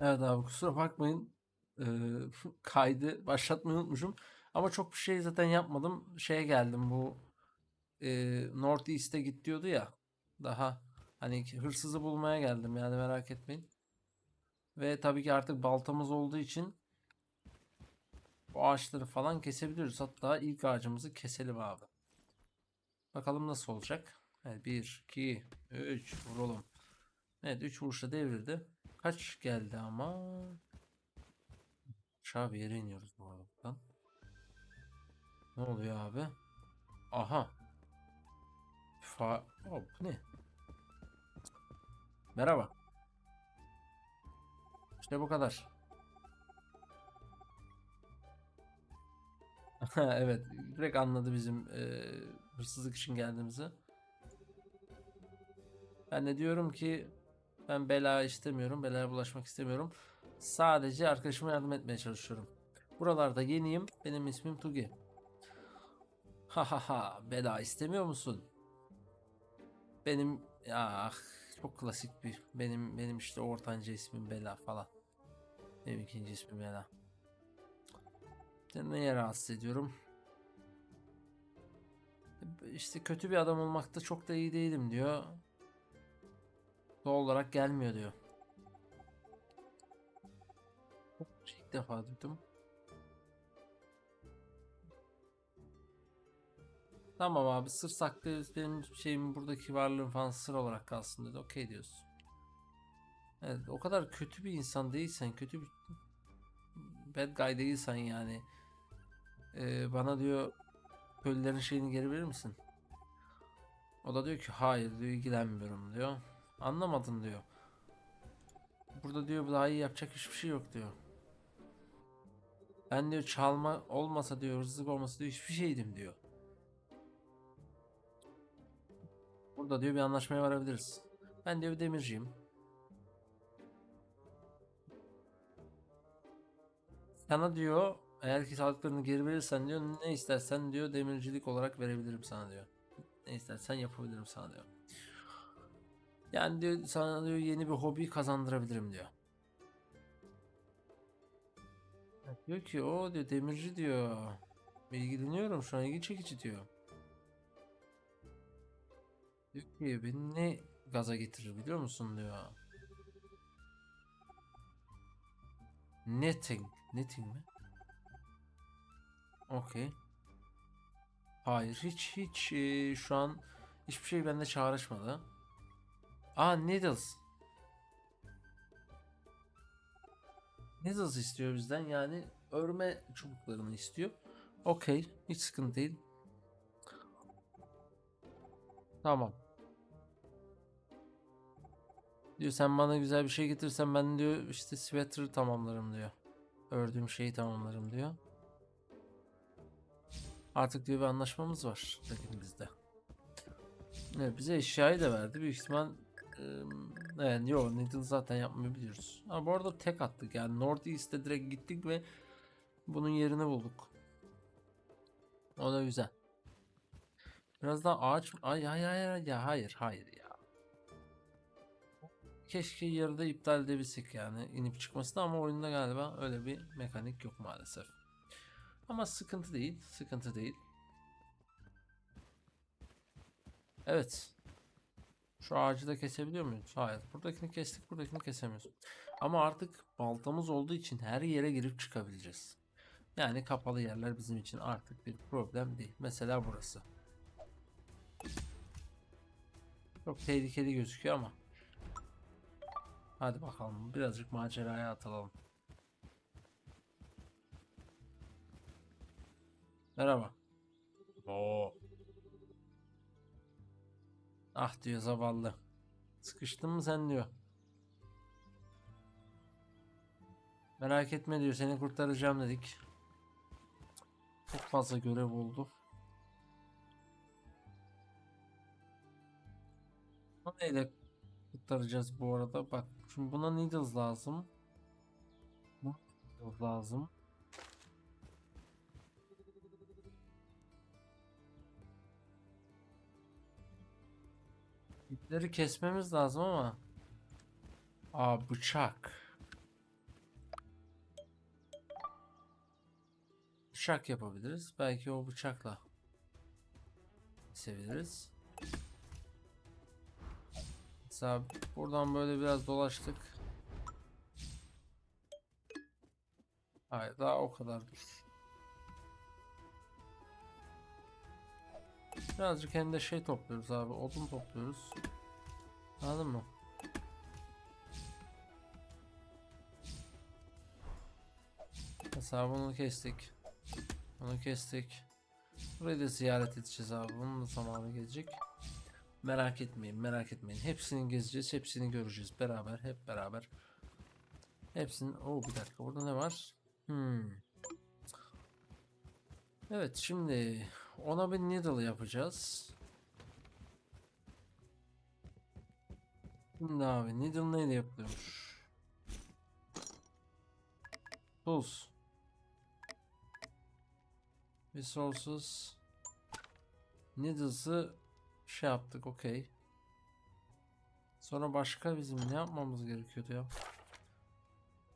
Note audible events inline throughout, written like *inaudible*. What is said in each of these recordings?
Evet abi kusura bakmayın. Ee, *laughs* kaydı başlatmayı unutmuşum. Ama çok bir şey zaten yapmadım. Şeye geldim bu e, North East'e git diyordu ya. Daha hani hırsızı bulmaya geldim yani merak etmeyin. Ve tabii ki artık baltamız olduğu için bu ağaçları falan kesebiliyoruz. Hatta ilk ağacımızı keselim abi. Bakalım nasıl olacak. Evet 1, 2, 3 vuralım. Evet 3 vuruşta devrildi. Kaç geldi ama? Aşağı bir yere iniyoruz bu aradan. Ne oluyor abi? Aha. Fa... Bu ne? Merhaba. İşte bu kadar. *laughs* Evet, direkt anladı bizim eee, hırsızlık için geldiğimizi. Ben de diyorum ki ben bela istemiyorum, belaya bulaşmak istemiyorum. Sadece arkadaşıma yardım etmeye çalışıyorum. Buralarda yeniyim, benim ismim Tugi. Ha ha ha, bela istemiyor musun? Benim ah, çok klasik bir benim benim işte ortanca ismim Bela falan. Benim ikinci ismim Bela. Seni neye rahatsız ediyorum? İşte kötü bir adam olmakta çok da iyi değilim diyor. Doğal olarak gelmiyor diyor. İlk defa duydum. Tamam abi sır saklıyoruz. Benim şeyim buradaki varlığım falan sır olarak kalsın dedi. Okey diyorsun. Evet o kadar kötü bir insan değilsen, kötü bir bad guy değilsen yani. Ee, bana diyor köylülerin şeyini geri verir misin? O da diyor ki hayır diyor ilgilenmiyorum diyor. Anlamadın diyor. Burada diyor daha iyi yapacak hiçbir şey yok diyor. Ben diyor çalma olmasa diyor hırsızlık olmasa diyor hiçbir şeydim diyor. Burada diyor bir anlaşmaya varabiliriz. Ben diyor bir demirciyim. Sana diyor eğer ki sağlıklarını geri verirsen diyor ne istersen diyor demircilik olarak verebilirim sana diyor. Ne istersen yapabilirim sana diyor. Yani diyor sana diyor yeni bir hobi kazandırabilirim diyor. Diyor ki o diyor demirci diyor. İlgileniyorum şu an ilgi çekici diyor. Diyor ki beni ne gaza getirir biliyor musun diyor. Netting. Netting mi? Okey. Hayır hiç hiç e, şu an hiçbir şey bende çağrışmadı. Aa Needles. Needles istiyor bizden yani örme çubuklarını istiyor. Okey hiç sıkıntı değil. Tamam. Diyor sen bana güzel bir şey getirsen ben diyor işte sweater tamamlarım diyor. Ördüğüm şeyi tamamlarım diyor. Artık diyor bir anlaşmamız var bizde. Evet, bize eşyayı da verdi. Büyük ihtimal evet, yok Needle zaten yapmayı biliyoruz. Ama bu arada tek attık yani North East'e direkt gittik ve bunun yerini bulduk. O da güzel. Biraz daha ağaç ay ay ay ya hayır hayır ya. Keşke yarıda iptal edebilsek yani inip çıkmasını ama oyunda galiba öyle bir mekanik yok maalesef. Ama sıkıntı değil, sıkıntı değil. Evet. Şu ağacı da kesebiliyor muyuz? Hayır. Buradakini kestik, buradakini kesemiyoruz. Ama artık baltamız olduğu için her yere girip çıkabileceğiz. Yani kapalı yerler bizim için artık bir problem değil. Mesela burası. Çok tehlikeli gözüküyor ama. Hadi bakalım birazcık maceraya atılalım. Merhaba. Oo. Ah diyor zavallı. Sıkıştın mı sen diyor. Merak etme diyor seni kurtaracağım dedik. Çok fazla görev oldu. Neyle kurtaracağız bu arada? Bak şimdi buna needles lazım. Bu lazım. İpleri kesmemiz lazım ama. Aa bıçak. Bıçak yapabiliriz. Belki o bıçakla seviliriz. Mesela buradan böyle biraz dolaştık. Hayır daha o kadar dur. Birazcık hem şey topluyoruz abi. Odun topluyoruz. Anladın mı? Mesela bunu kestik. Bunu kestik. Burayı da ziyaret edeceğiz abi. Bunun da zamanı gelecek. Merak etmeyin, merak etmeyin. Hepsini gezeceğiz, hepsini göreceğiz beraber, hep beraber. Hepsinin... Oo bir dakika, burada ne var? Hmm. Evet, şimdi ona bir needle yapacağız. Şimdi abi, needle neyle yapılıyormuş? Tools. Resources. Needles'ı şey yaptık okey. Sonra başka bizim ne yapmamız gerekiyordu ya?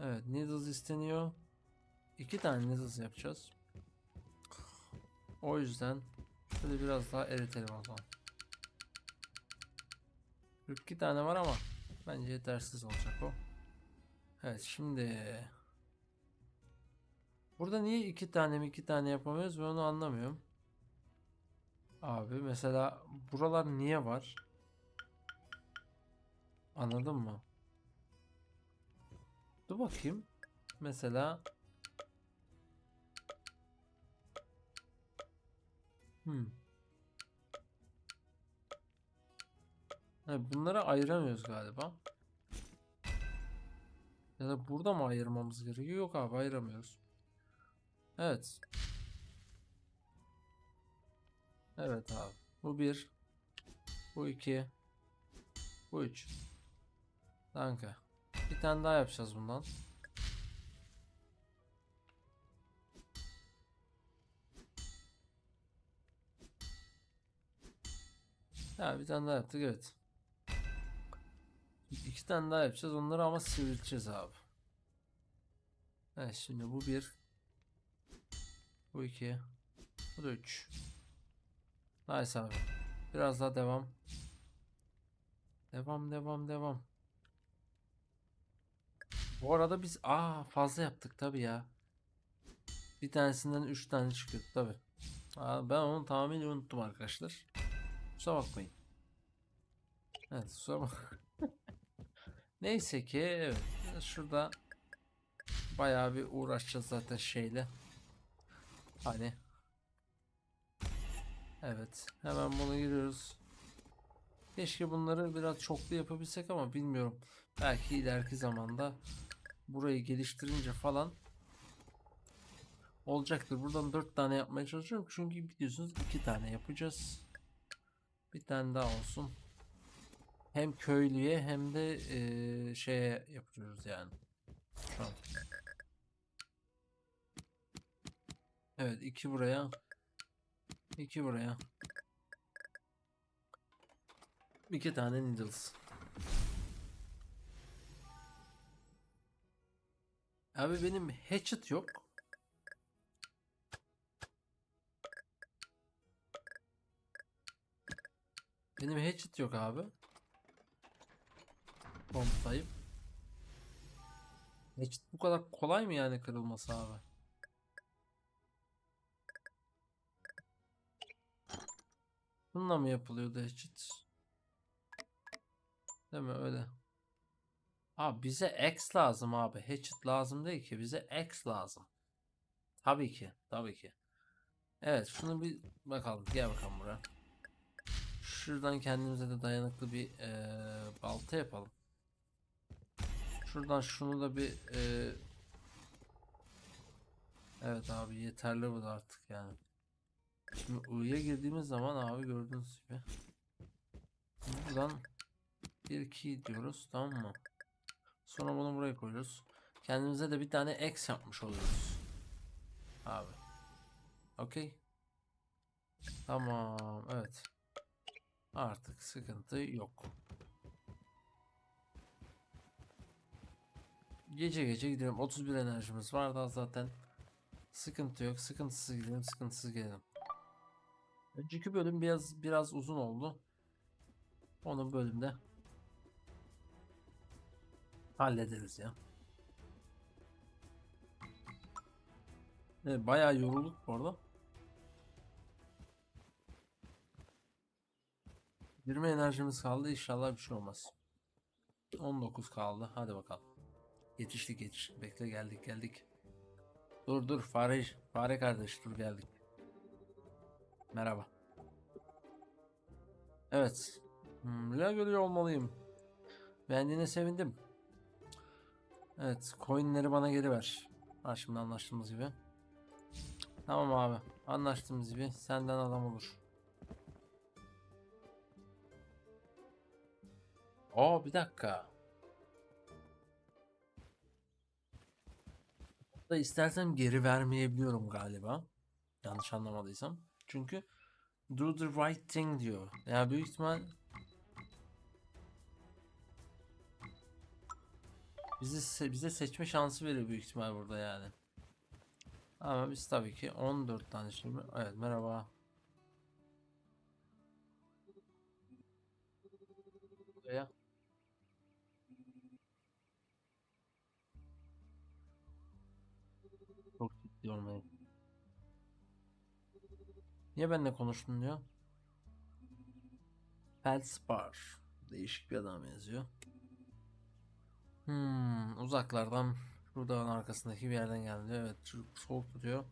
Evet needles isteniyor. İki tane needles yapacağız. O yüzden şöyle biraz daha eritelim o zaman. 42 tane var ama bence yetersiz olacak o. Evet şimdi Burada niye iki tane mi iki tane yapamıyoruz ben onu anlamıyorum. Abi mesela buralar niye var? Anladın mı? Dur bakayım. Mesela Hmm. Ha, bunları ayıramıyoruz galiba. Ya da burada mı ayırmamız gerekiyor? Yok abi ayıramıyoruz. Evet. Evet abi. Bu bir. Bu iki. Bu üç. Danke. Bir tane daha yapacağız bundan. Ha bir tane daha yaptık evet. İki tane daha yapacağız. Onları ama sivrilteceğiz abi. Evet şimdi bu bir. Bu iki. Bu da üç. Nice abi. Biraz daha devam. Devam devam devam. Bu arada biz aa fazla yaptık tabi ya. Bir tanesinden 3 tane çıkıyor tabi. Ben onu tamamen unuttum arkadaşlar. Kusura bakmayın. Evet kusura bak. *laughs* Neyse ki evet. Şurada bayağı bir uğraşacağız zaten şeyle. Hani. Evet. Hemen bunu giriyoruz. Keşke bunları biraz çoklu yapabilsek ama bilmiyorum. Belki ileriki zamanda burayı geliştirince falan olacaktır. Buradan 4 tane yapmaya çalışıyorum. Çünkü biliyorsunuz 2 tane yapacağız. Bir tane daha olsun. Hem köylüye hem de eee, şeye yapıyoruz yani. Şu an. Evet iki buraya. iki buraya. İki tane needles. Abi benim hatchet yok. Benim hatchet yok abi. Pompayım. Hatchet bu kadar kolay mı yani kırılması abi? Bununla mı yapılıyordu hatchet? Değil mi öyle? Abi bize X lazım abi. Hatchet lazım değil ki. Bize X lazım. Tabii ki. Tabii ki. Evet şunu bir bakalım. Gel bakalım buraya. Şuradan kendimize de dayanıklı bir eee, balta yapalım. Şuradan şunu da bir eee, Evet abi yeterli bu da artık yani. Şimdi U'ya girdiğimiz zaman abi gördüğünüz gibi buradan bir key diyoruz tamam mı? Sonra bunu buraya koyuyoruz. Kendimize de bir tane X yapmış oluyoruz. Abi. Okey. Tamam evet. Artık sıkıntı yok. Gece gece gidiyorum. 31 enerjimiz var daha zaten. Sıkıntı yok. Sıkıntısız gidelim, sıkıntısız gelelim. Önceki bölüm biraz biraz uzun oldu. Onu bölümde hallederiz ya. Evet, bayağı yorulduk bu arada. 20 enerjimiz kaldı. İnşallah bir şey olmaz. 19 kaldı. Hadi bakalım. Yetiştik yetiştik. Bekle geldik geldik. Dur dur fare fare kardeş dur geldik. Merhaba. Evet. Hmm, rüya görüyor olmalıyım. Beğendiğine sevindim. Evet, coinleri bana geri ver. Ha şimdi anlaştığımız gibi. Tamam abi. Anlaştığımız gibi senden adam olur. Aa bir dakika. Da istersem geri vermeyebiliyorum galiba. Yanlış anlamadıysam. Çünkü do the right thing diyor. Ya büyük ihtimal bizi bize seçme şansı veriyor büyük ihtimal burada yani. Ama biz tabii ki 14 tane şimdi. Evet merhaba. Buraya. Ciddi olmayın. Niye benimle konuştun diyor. Feldspar. Değişik bir adam yazıyor. Hmm, uzaklardan dağın arkasındaki bir yerden geldi diyor. Evet, soğuk tutuyor.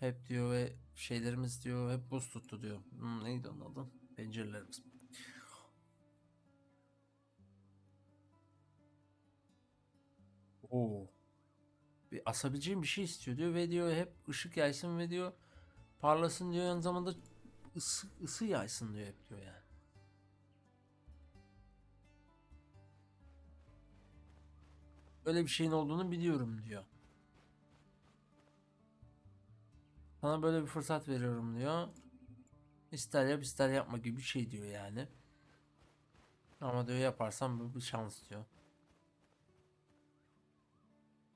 Hep diyor ve şeylerimiz diyor hep buz tuttu diyor. Hmm, neydi onun adı? Pencerelerimiz. Oo. Bir asabileceğim bir şey istiyor diyor ve diyor hep ışık yaysın ve diyor parlasın diyor aynı zamanda ısı, ısı yaysın diyor hep diyor yani. Öyle bir şeyin olduğunu biliyorum diyor. Sana böyle bir fırsat veriyorum diyor. İster yap ister yapma gibi bir şey diyor yani. Ama diyor yaparsan bu bir şans diyor.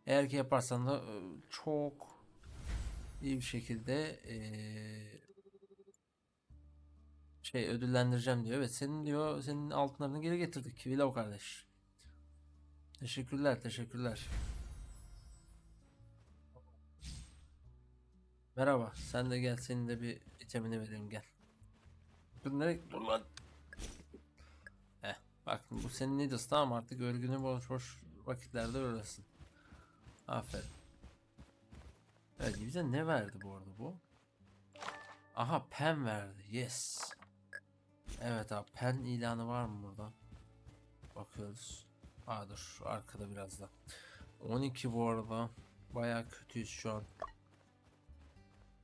Eğer ki yaparsan da e, çok iyi bir şekilde e, şey ödüllendireceğim diyor. Evet senin diyor senin altınlarını geri getirdik Willow kardeş. Teşekkürler teşekkürler. Merhaba sen de gel senin de bir itemini vereyim gel. Dur nereye lan. Heh, bak bu senin Needles tamam artık örgünü boş boş vakitlerde öylesin. Aferin. Evet bize ne verdi bu arada bu? Aha pen verdi. Yes. Evet abi pen ilanı var mı burada? Bakıyoruz. Aa dur arkada biraz da. 12 bu arada. Baya kötüyüz şu an.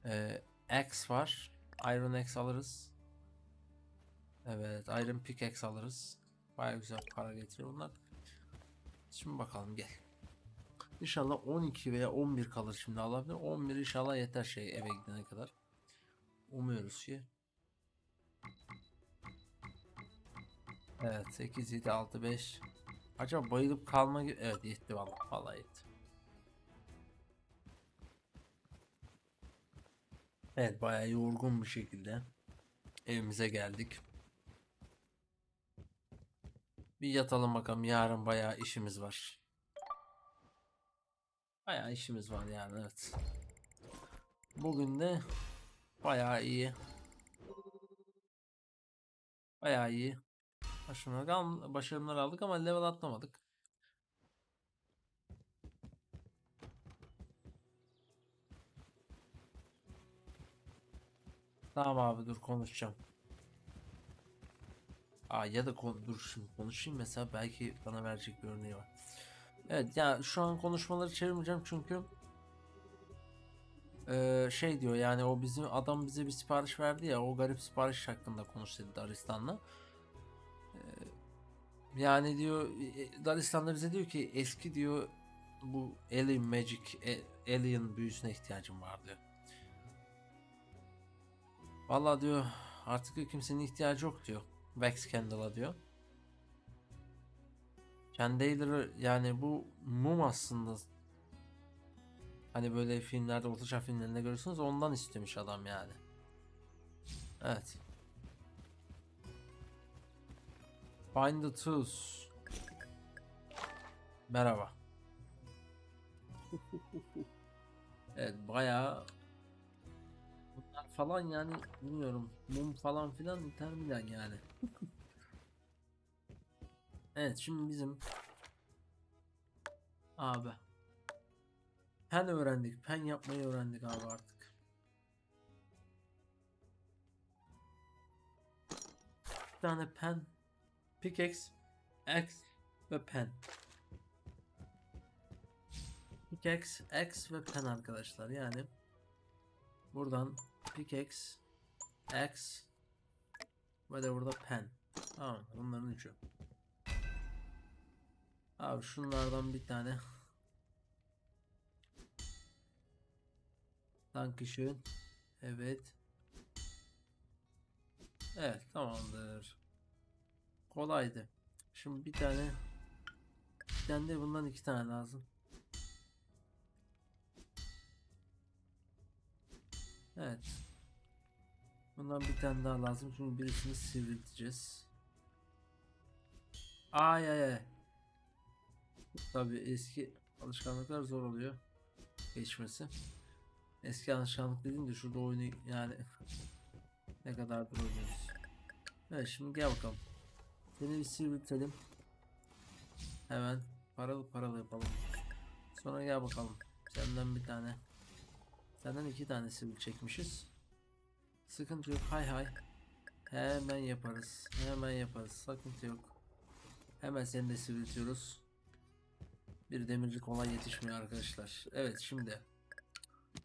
Ee, X var. Iron X alırız. Evet Iron Pickaxe alırız. Baya güzel para getiriyor bunlar. Şimdi bakalım gel. İnşallah 12 veya 11 kalır şimdi Allah bilir. 11 inşallah yeter şey eve gidene kadar. Umuyoruz ki. Evet 8 7 6 5. Acaba bayılıp kalma gibi evet yetti vallahi vallahi yetti. Evet bayağı yorgun bir şekilde evimize geldik. Bir yatalım bakalım yarın bayağı işimiz var. Bayağı işimiz var yani evet. Bugün de bayağı iyi. Bayağı iyi. Başarımlar, al- başarımlar aldık ama level atlamadık. Tamam abi dur konuşacağım. Aa ya da kon- dur şimdi konuşayım mesela belki bana verecek bir örneği var. Evet ya şu an konuşmaları çevirmeyeceğim çünkü eee, şey diyor yani o bizim adam bize bir sipariş verdi ya o garip sipariş hakkında konuş dedi Daristan'la. Eee, yani diyor e, Daristan'da bize diyor ki eski diyor bu Alien Magic e- Alien büyüsüne ihtiyacım var diyor. Vallahi diyor artık kimsenin ihtiyacı yok diyor. Wax Candle'a diyor. Candle'ı yani bu mum aslında Hani böyle filmlerde, ortaçağ filmlerinde görürsünüz ondan istemiş adam yani. Evet. Find the tools. Merhaba. *laughs* evet bayağı bunlar falan yani bilmiyorum mum falan filan intermilen yani. *laughs* evet şimdi bizim abi pen öğrendik pen yapmayı öğrendik abi artık. Bir tane pen pickaxe axe ve pen. Pickaxe, axe ve pen arkadaşlar. Yani buradan pickaxe, axe ve de burada pen. Tamam bunların üçü. Abi şunlardan bir tane. Dankeschön. Evet. Evet tamamdır. Kolaydı. Şimdi bir tane bir tane de bundan iki tane lazım. Evet. Bundan bir tane daha lazım çünkü birisini sivrilteceğiz. Ay ay ay. Tabii eski alışkanlıklar zor oluyor geçmesi. Eski alışkanlık dediğim de şurada oyunu yani ne kadardır oynuyoruz. Evet şimdi gel bakalım. Seni bir sivriltelim. Hemen paralı paralı yapalım. Sonra gel bakalım. Senden bir tane. Senden iki tane sivil çekmişiz. Sıkıntı yok. Hay hay. Hemen yaparız. Hemen yaparız. Sıkıntı yok. Hemen seni de sivriltiyoruz. Bir demirci kolay yetişmiyor arkadaşlar. Evet şimdi.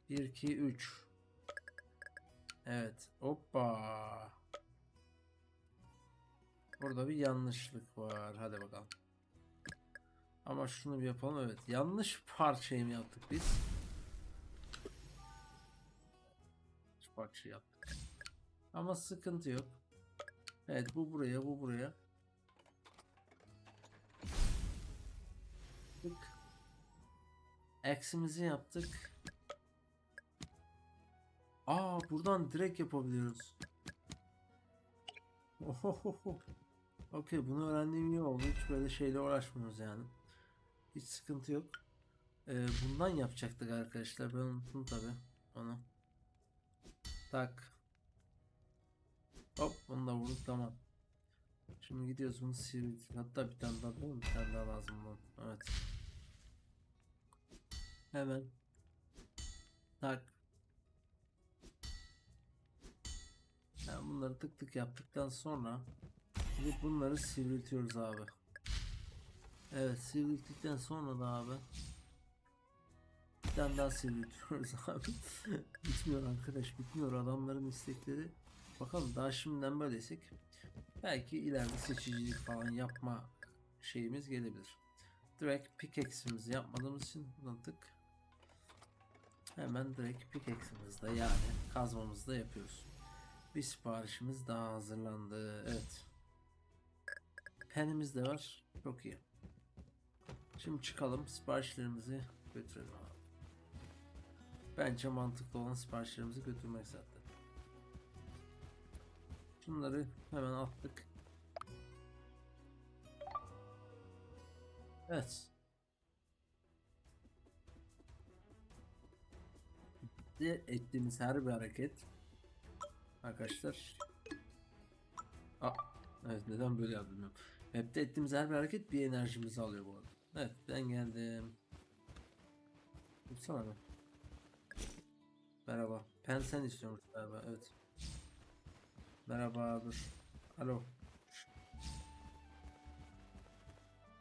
1 2 3. Evet. Hoppa. Burada bir yanlışlık var. Hadi bakalım. Ama şunu bir yapalım. Evet. Yanlış parçayı mı yaptık biz? Parça yaptık. Ama sıkıntı yok. Evet bu buraya bu buraya. Tık. Eksimizi yaptık. Aa buradan direkt yapabiliyoruz. Ohohoho. Okey bunu öğrendiğim iyi oldu. Hiç böyle şeyle uğraşmıyoruz yani. Hiç sıkıntı yok. Ee, bundan yapacaktık arkadaşlar. Ben unuttum tabi onu. Tak. Hop bunu da vurduk tamam. Şimdi gidiyoruz bunu sivri. Hatta bir tane daha değil mi? Bir tane daha lazım bunun. Evet. Hemen. Tak. Yani bunları tık tık yaptıktan sonra gidip bunları sivriltiyoruz abi. Evet sivrilttikten sonra da abi bir tane daha sivriltiyoruz *laughs* abi. bitmiyor arkadaş bitmiyor adamların istekleri. Bakalım daha şimdiden böyleysek belki ileride seçicilik falan yapma şeyimiz gelebilir. Direkt pickaxe'imizi yapmadığımız için buradan tık hemen direkt pickaxe'imizde yani kazmamızda yapıyoruz. Bir siparişimiz daha hazırlandı. Evet. Penimiz de var. Çok iyi. Şimdi çıkalım. Siparişlerimizi götürelim abi. Bence mantıklı olan siparişlerimizi götürmek zaten. Şunları hemen attık. Evet. De ettiğimiz her bir hareket arkadaşlar. Aa, evet neden böyle yaptım. Map'te ettiğimiz her bir hareket bir enerjimizi alıyor bu arada. Evet ben geldim. Dursana be. Merhaba. Pen sen istiyormuş galiba evet. Merhaba dur. Alo.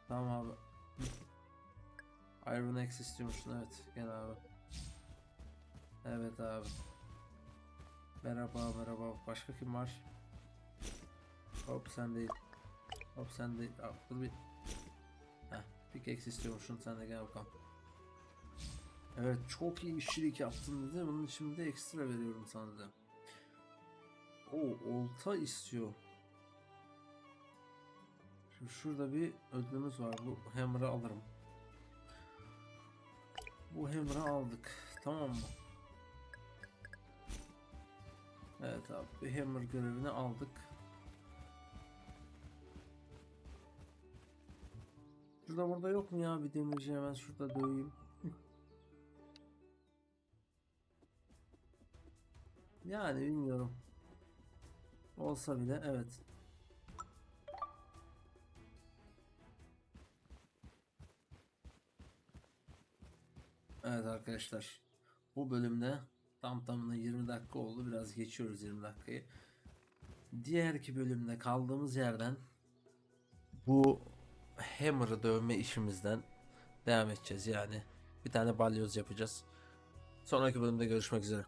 Tamam abi. Iron X istiyormuşsun evet gel abi. Evet abi. Merhaba merhaba. Başka kim var? Hop sen değil. Hop sen değil. Dur bir. Heh, pickaxe istiyormuşsun sen de gel bakalım. Evet çok iyi işçilik yaptın dedi. Bunun için de ekstra veriyorum sana da. O olta istiyor. Şimdi şurada bir ödülümüz var. Bu hammer'ı alırım. Bu hammer'ı aldık. Tamam mı? Evet abi. Bir hammer görevini aldık. Şurada burada yok mu ya bir demirci hemen şurada döveyim. Yani bilmiyorum. Olsa bile evet. Evet arkadaşlar. Bu bölümde tam tamına 20 dakika oldu. Biraz geçiyoruz 20 dakikayı. Diğerki bölümde kaldığımız yerden bu hammer'ı dövme işimizden devam edeceğiz yani. Bir tane balyoz yapacağız. Sonraki bölümde görüşmek üzere.